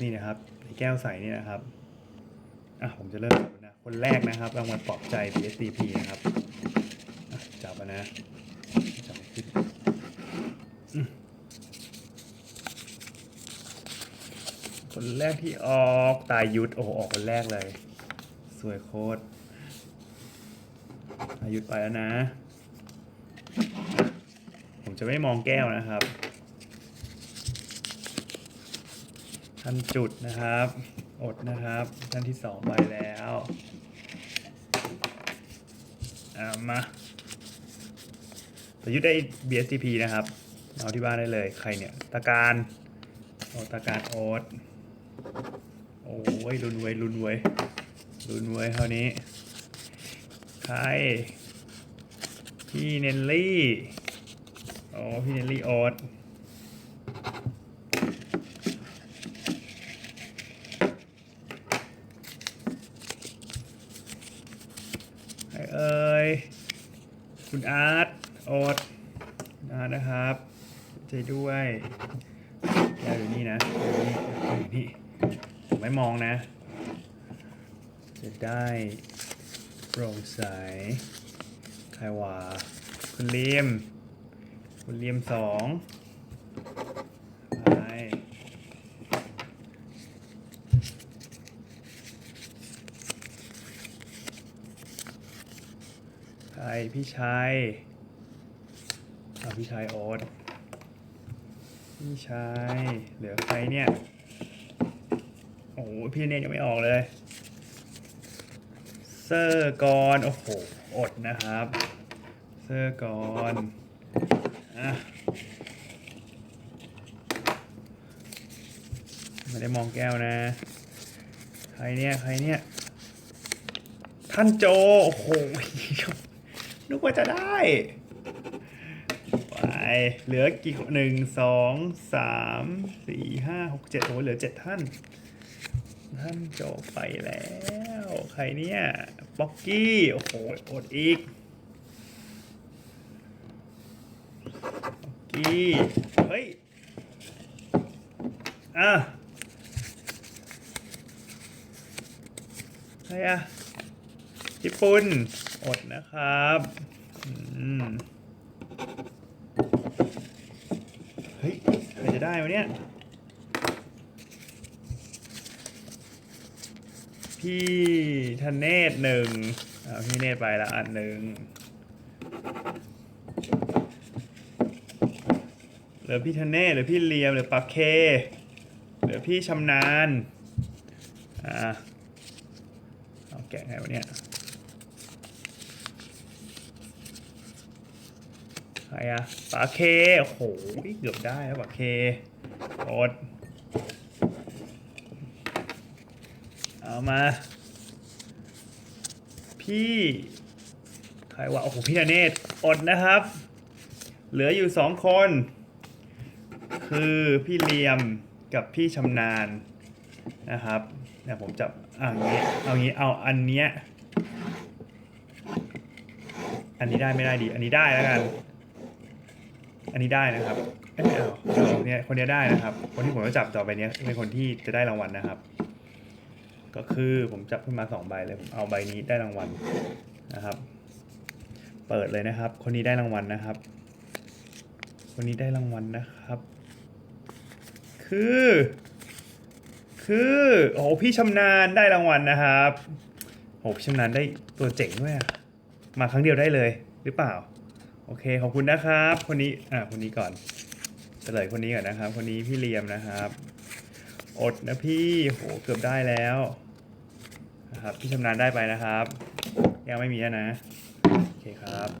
นี่นะครับในแก้วใสนี่นะครับอะผมจะเริ่มนะคนแรกนะครับรางวัลปลอบใจ PSDP นะครับจับนะจับขึ้นคนแรกที่ออกตายยุทธโอ้ออกคนแรกเลย สวยโคตรอายุทธไปแล้วนะ ผมจะไม่มองแก้วนะครับ ท่านจุดนะครับ อดนะครับท่านที่สองไปแล้วอามาประยุทธ์ได้ BSTP นะครับ เอาที่บ้านได้เลย ใครเนี่ยตาการโอตาการโอ๊ตโอ้ยรุนเว้ยรุนเว้ยรุนเว้ยเท่านี้ ใคร พี่เนลลี่ โอ้พี่เนลลี่โอ๊ต ใคร เอ่ยคุณอาร์ตโอ๊ตอาร์ตนะครับใจด้วยแกอยู่นี่นะอยู่นี่อยู่นี่ผมไม่มองนะ จะได้โปร่งใสใครวะคุณเลียมคุณเลียมสองไป ใครพี่ชายเอาพี่ชายโอ๊ตพี่ชายเหลือใครเนี่ย โอ้โหพี่เนยยังไม่ออกเลย เซอร์กอนโอ้โห อดนะครับ เซอร์กอนอะไม่ได้มองแก้วนะ ใครเนี่ย ใครเนี่ย ท่านโจ โอ้โห นึกว่าจะได้ไปเหลือกี่คนหนึ่งสองสามสี่ห้าหกเจ็ดโอ้เหลือเจ็ดท่าน ท่านโจไปแล้ว ใครเนี่ยป๊อกกี้ โอ้โหอดอีกป๊อกกี้ เฮ้ย อะใครอะ ญี่ปุ่นอดนะครับเฮ้ยใครจะได้วะเนี่ยพี่ธเนศหนึ่งเอาพี่เนศไปละอันหนึ่งเหลือพี่ธเนศเหลือพี่เลียมเหลือปักเค เหลือพี่ชำนาญ อ่า เอาแกะไงวะเนี่ย ใครอะปาเค โอ้โห เกือบได้แล้วปาเคอดเอามา พี่ ใครวะ โอ้โห พี่ธเนศอดนะครับ เหลืออยู่สองคน คือพี่เลียมกับพี่ชำนาญนะครับเดี๋ยผมจับอ่างี้ เอางี้ เอาอันเนี้ย อันนี้ได้ไม่ได้ดี อันนี้ได้แล้วกัน อันนี้ได้นะครับเอ้ยไม่เอาเนี่ยคนเนี้ยได้นะครับ คนที่ผมจะจับต่อไปเนี้ยเป็นคนที่จะได้รางวัลนะครับ ก็คือผมจับขึ้นมาสองใบเลยผมเอาใบนี้ได้รางวัลนะครับ เปิดเลยนะครับ คนนี้ได้รางวัลนะครับ คนนี้ได้รางวัลนะครับ คือ คือโอ้โหพี่ชำนาญได้รางวัลนะครับโอ้โหพี่ชำนาญได้ตัวเจ๋งด้วยอะมาครั้งเดียวได้เลยหรือเปล่า โอเคขอบคุณนะครับ คนนี้อ่าคนนี้ก่อนเฉลยคนนี้ก่อนนะครับ คนนี้พี่เลียมนะครับ อดนะพี่โหเกือบได้แล้วนะครับพี่ชำนาญได้ไปนะครับ ยังไม่มีอะนะโอเคครับ